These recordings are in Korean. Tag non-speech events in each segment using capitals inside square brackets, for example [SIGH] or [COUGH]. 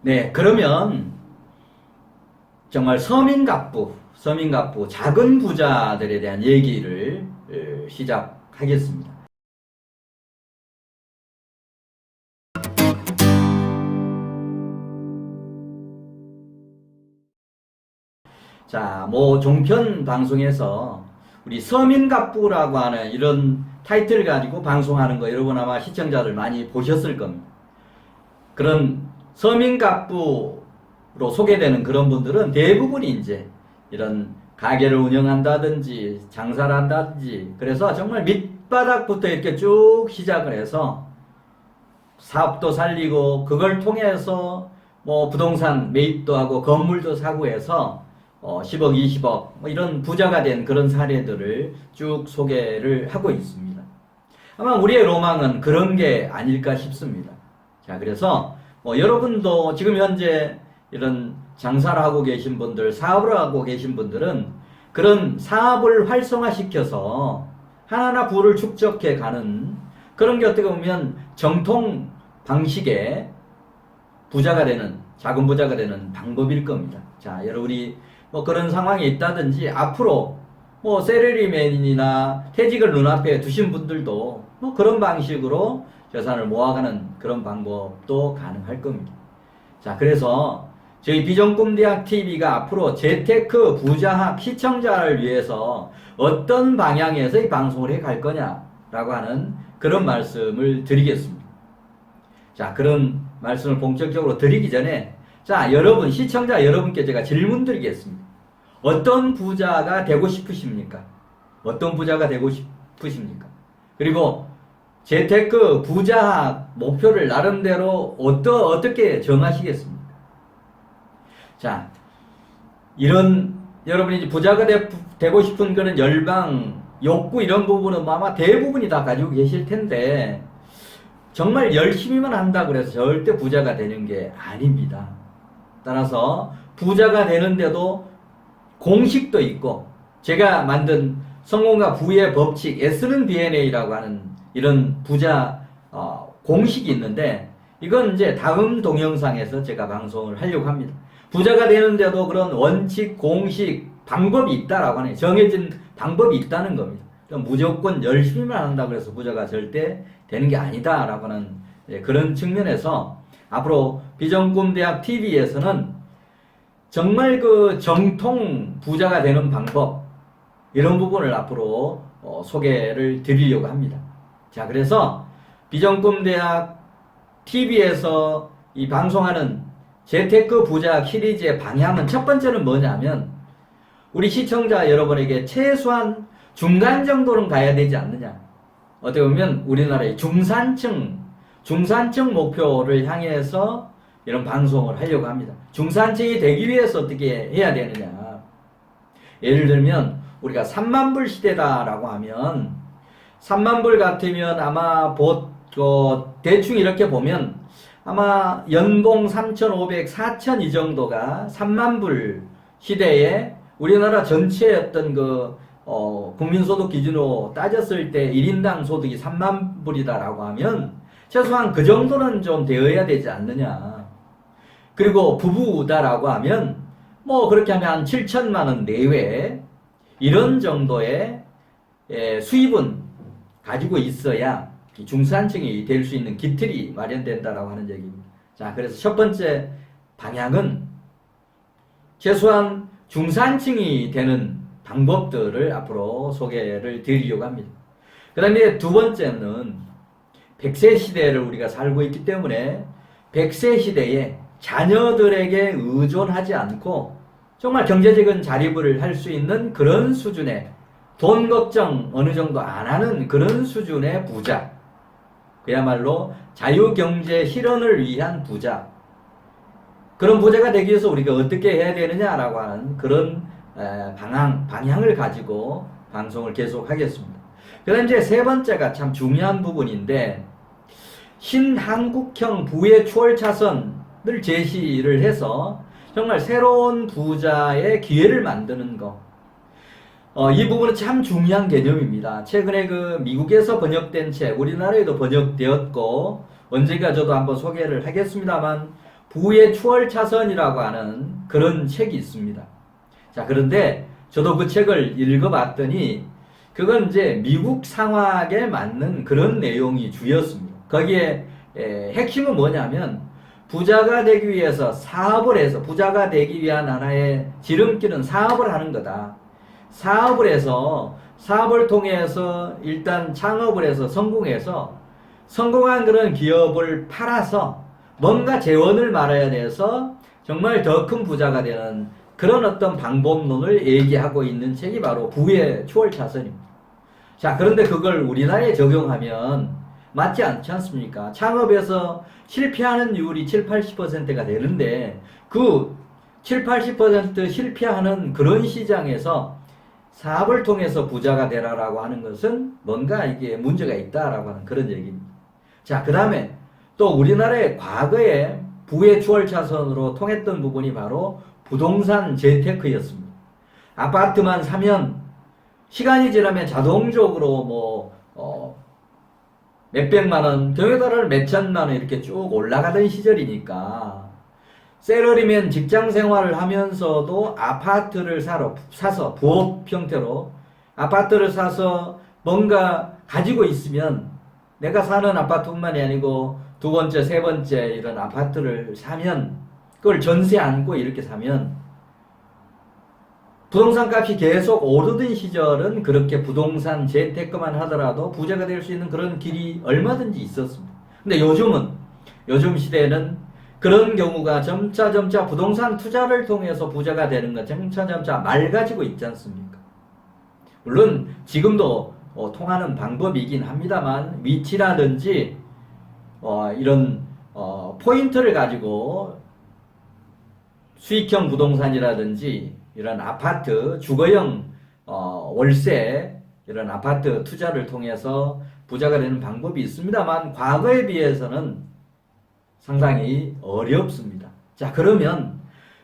네, 그러면 정말 서민갑부, 서민갑부, 작은 부자들에 대한 얘기를 어, 시작하겠습니다. 자, 뭐 종편 방송에서 우리 서민갑부라고 하는 이런 타이틀 가지고 방송하는 거 여러분 아마 시청자들 많이 보셨을 겁니다. 그런 서민갑부로 소개되는 그런 분들은 대부분이 이제 이런 가게를 운영한다든지 장사를 한다든지 그래서 정말 밑바닥부터 이렇게 쭉 시작을 해서 사업도 살리고 그걸 통해서 뭐 부동산 매입도 하고 건물도 사고 해서 어 10억, 20억 뭐 이런 부자가 된 그런 사례들을 쭉 소개를 하고 있습니다. 아마 우리의 로망은 그런 게 아닐까 싶습니다. 자, 그래서 뭐 여러분도 지금 현재 이런 장사를 하고 계신 분들, 사업을 하고 계신 분들은 그런 사업을 활성화시켜서 하나하나 부를 축적해 가는 그런 게 어떻게 보면 정통 방식의 부자가 되는 작은 부자가 되는 방법일 겁니다. 자, 여러분이 뭐 그런 상황이 있다든지 앞으로 뭐 세레리맨이나 퇴직을 눈앞에 두신 분들도 뭐 그런 방식으로 재산을 모아가는 그런 방법도 가능할 겁니다. 자, 그래서 저희 비전꿈대학 TV가 앞으로 재테크 부자학 시청자를 위해서 어떤 방향에서 이 방송을 해 갈 거냐라고 하는 그런 말씀을 드리겠습니다. 자, 그런 말씀을 본격적으로 드리기 전에 자, 여러분, 시청자 여러분께 제가 질문 드리겠습니다. 어떤 부자가 되고 싶으십니까? 어떤 부자가 되고 싶으십니까? 그리고 재테크 부자 목표를 나름대로 어떠, 어떻게 정하시겠습니까? 자, 이런, 여러분이 부자가 되, 되고 싶은 그런 열방, 욕구 이런 부분은 뭐 아마 대부분이 다 가지고 계실 텐데, 정말 열심히만 한다 그래서 절대 부자가 되는 게 아닙니다. 따라서 부자가 되는데도 공식도 있고 제가 만든 성공과 부의 법칙 S는 BNA라고 하는 이런 부자 어, 공식이 있는데 이건 이제 다음 동영상에서 제가 방송을 하려고 합니다. 부자가 되는데도 그런 원칙, 공식, 방법이 있다라고 하네. 정해진 방법이 있다는 겁니다. 무조건 열심히만 한다고 해서 부자가 절대 되는 게 아니다라고 하는 예, 그런 측면에서 앞으로 비전꿈대학 TV에서는 정말 그 정통 부자가 되는 방법 이런 부분을 앞으로 어, 소개를 드리려고 합니다. 자, 그래서 비전꿈대학 TV에서 이 방송하는 재테크 부자 시리즈의 방향은 첫 번째는 뭐냐면 우리 시청자 여러분에게 최소한 중간 정도는 가야 되지 않느냐. 어떻게 보면 우리나라의 중산층, 중산층 목표를 향해서 이런 방송을 하려고 합니다. 중산층이 되기 위해서 어떻게 해야 되느냐. 예를 들면 우리가 3만 불 시대다라고 하면 3만 불 같으면 아마 보, 어, 대충 이렇게 보면 아마 연봉 3,500, 4,000 이 정도가 3만 불 시대에 우리나라 전체의 어떤 그 어, 국민소득 기준으로 따졌을 때 1인당 소득이 3만 불이다라고 하면 최소한 그 정도는 좀 되어야 되지 않느냐. 그리고 부부다라고 하면 뭐 그렇게 하면 한 7천만 원 내외 이런 정도의 예, 수입은 가지고 있어야 중산층이 될 수 있는 기틀이 마련된다라고 하는 얘기입니다. 자, 그래서 첫 번째 방향은 최소한 중산층이 되는 방법들을 앞으로 소개를 드리려고 합니다. 그 다음에 두 번째는 100세 시대를 우리가 살고 있기 때문에 100세 시대에 자녀들에게 의존하지 않고 정말 경제적인 자립을 할 수 있는 그런 수준의 돈 걱정 어느 정도 안 하는 그런 수준의 부자. 그야말로 자유경제 실현을 위한 부자. 그런 부자가 되기 위해서 우리가 어떻게 해야 되느냐라고 하는 그런 방향, 방향을 가지고 방송을 계속 하겠습니다. 그 다음 이제 세 번째가 참 중요한 부분인데, 신한국형 부의 추월 차선을 제시를 해서 정말 새로운 부자의 기회를 만드는 거. 어, 이 부분은 참 중요한 개념입니다. 최근에 그 미국에서 번역된 책, 우리나라에도 번역되었고, 언젠가 저도 한번 소개를 하겠습니다만, 부의 추월 차선이라고 하는 그런 책이 있습니다. 자, 그런데 저도 그 책을 읽어봤더니 그건 이제 미국 상황에 맞는 그런 내용이 주였습니다. 거기에 에, 핵심은 뭐냐면 부자가 되기 위해서 사업을 해서 부자가 되기 위한 하나의 지름길은 사업을 하는 거다. 사업을 해서 사업을 통해서 일단 창업을 해서 성공해서 성공한 그런 기업을 팔아서 뭔가 재원을 말아야 돼서 정말 더 큰 부자가 되는 그런 어떤 방법론을 얘기하고 있는 책이 바로 부의 추월차선입니다. 자, 그런데 그걸 우리나라에 적용하면 맞지 않지 않습니까? 창업에서 실패하는 율이 7, 80%가 되는데 그 7, 80% 실패하는 그런 시장에서 사업을 통해서 부자가 되라라고 하는 것은 뭔가 이게 문제가 있다라고 하는 그런 얘기입니다. 자, 그 다음에 또 우리나라의 과거에 부의 추월차선으로 통했던 부분이 바로 부동산 재테크였습니다. 아파트만 사면 시간이 지나면 자동적으로 뭐, 어, 몇백만 원, 경우에 따라 몇천만 원 이렇게 쭉 올라가던 시절이니까 셀러리면 직장 생활을 하면서도 아파트를 사러, 사서 부업 형태로 아파트를 사서 뭔가 가지고 있으면 내가 사는 아파트뿐만이 아니고 두 번째, 세 번째 이런 아파트를 사면 그걸 전세 안고 이렇게 사면 부동산 값이 계속 오르던 시절은 그렇게 부동산 재테크만 하더라도 부자가 될 수 있는 그런 길이 얼마든지 있었습니다. 근데 요즘은 요즘 시대에는 그런 경우가 점차 점차 부동산 투자를 통해서 부자가 되는 것 점차 점차 맑아지고 있지 않습니까? 물론 지금도 어, 통하는 방법이긴 합니다만 위치라든지 어, 이런 어, 포인트를 가지고 수익형 부동산이라든지 이런 아파트 주거형 어, 월세 이런 아파트 투자를 통해서 부자가 되는 방법이 있습니다만 과거에 비해서는 상당히 어렵습니다. 자 그러면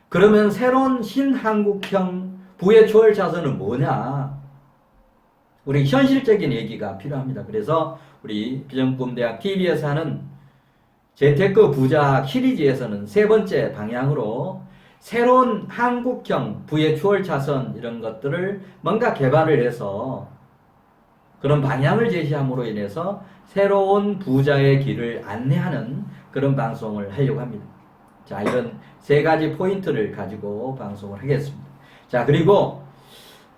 그러면 새로운 신한국형 부의 초월 자산은 뭐냐? 우리 현실적인 얘기가 필요합니다. 그래서 우리 비전꿈대학 TV에서 하는 재테크 부자 시리즈에서는 세 번째 방향으로 새로운 한국형 부의 추월 차선 이런 것들을 뭔가 개발을 해서 그런 방향을 제시함으로 인해서 새로운 부자의 길을 안내하는 그런 방송을 하려고 합니다. 자, 이런 세 가지 포인트를 가지고 방송을 하겠습니다. 자, 그리고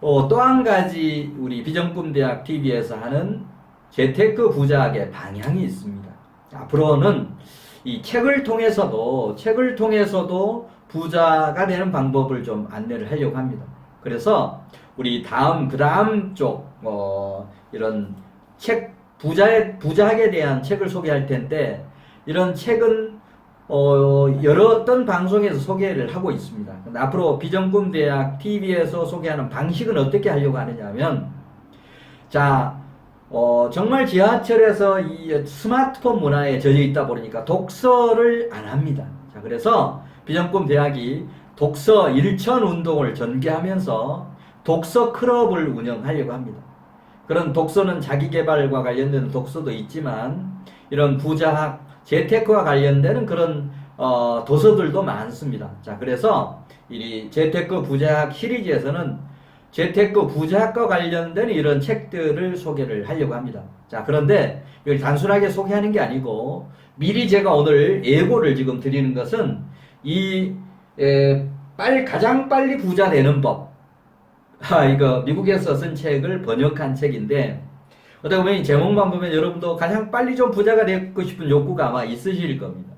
어, 또 한 가지 우리 비전꿈대학 TV에서 하는 재테크 부자학의 방향이 있습니다. 앞으로는 이 책을 통해서도 책을 통해서도 부자가 되는 방법을 좀 안내를 하려고 합니다. 그래서 우리 다음 그 다음 쪽 어, 이런 책 부자의 부자학에 대한 책을 소개할 텐데 이런 책은 어, 여러 어떤 방송에서 소개를 하고 있습니다. 앞으로 비전꿈 대학 TV에서 소개하는 방식은 어떻게 하려고 하느냐면 자 어, 정말 지하철에서 이 스마트폰 문화에 젖어 있다 보니까 독서를 안 합니다. 자, 그래서 비전꿈 대학이 독서 일천 운동을 전개하면서 독서 클럽을 운영하려고 합니다. 그런 독서는 자기 개발과 관련된 독서도 있지만 이런 부자학, 재테크와 관련되는 그런 어, 도서들도 많습니다. 자, 그래서 이 재테크 부자학 시리즈에서는 재테크 부자학과 관련된 이런 책들을 소개를 하려고 합니다. 자, 그런데 이걸 단순하게 소개하는 게 아니고 미리 제가 오늘 예고를 지금 드리는 것은 이 에, 빨리 가장 빨리 부자 되는 법. [LAUGHS] 아, 이거 미국에서 쓴 책을 번역한 책인데 어떻게 보면 이 제목만 보면 여러분도 가장 빨리 좀 부자가 되고 싶은 욕구가 아마 있으실 겁니다.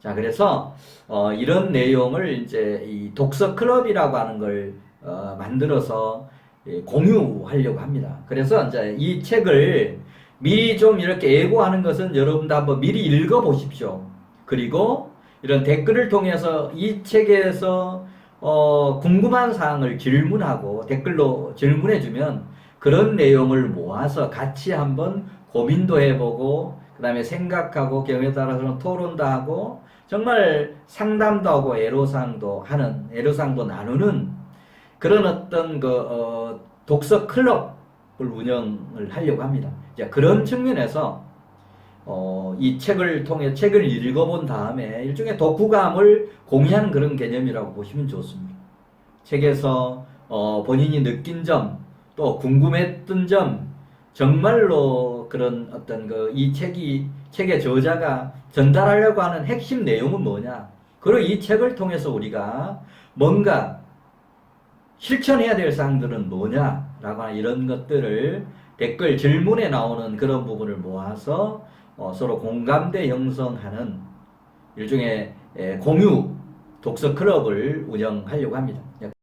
자, 그래서 어, 이런 내용을 이제 이 독서 클럽이라고 하는 걸 어, 만들어서 예, 공유하려고 합니다. 그래서 이제 이 책을 미리 좀 이렇게 예고하는 것은 여러분도 한번 미리 읽어 보십시오. 그리고 이런 댓글을 통해서 이 책에서 어, 궁금한 사항을 질문하고 댓글로 질문해 주면 그런 내용을 모아서 같이 한번 고민도 해보고 그 다음에 생각하고 경우에 따라서는 토론도 하고 정말 상담도 하고 애로사항도 하는 애로사항도 나누는 그런 어떤 그 어, 독서 클럽을 운영을 하려고 합니다. 이제 그런 측면에서 어, 이 책을 통해 책을 읽어본 다음에 일종의 독후감을 공유하는 그런 개념이라고 보시면 좋습니다. 책에서 어, 본인이 느낀 점, 또 궁금했던 점, 정말로 그런 어떤 그 이 책이 책의 저자가 전달하려고 하는 핵심 내용은 뭐냐? 그리고 이 책을 통해서 우리가 뭔가 실천해야 될 사항들은 뭐냐라고 하는 이런 것들을 댓글 질문에 나오는 그런 부분을 모아서 어, 서로 공감대 형성하는 일종의 에, 공유 독서 클럽을 운영하려고 합니다.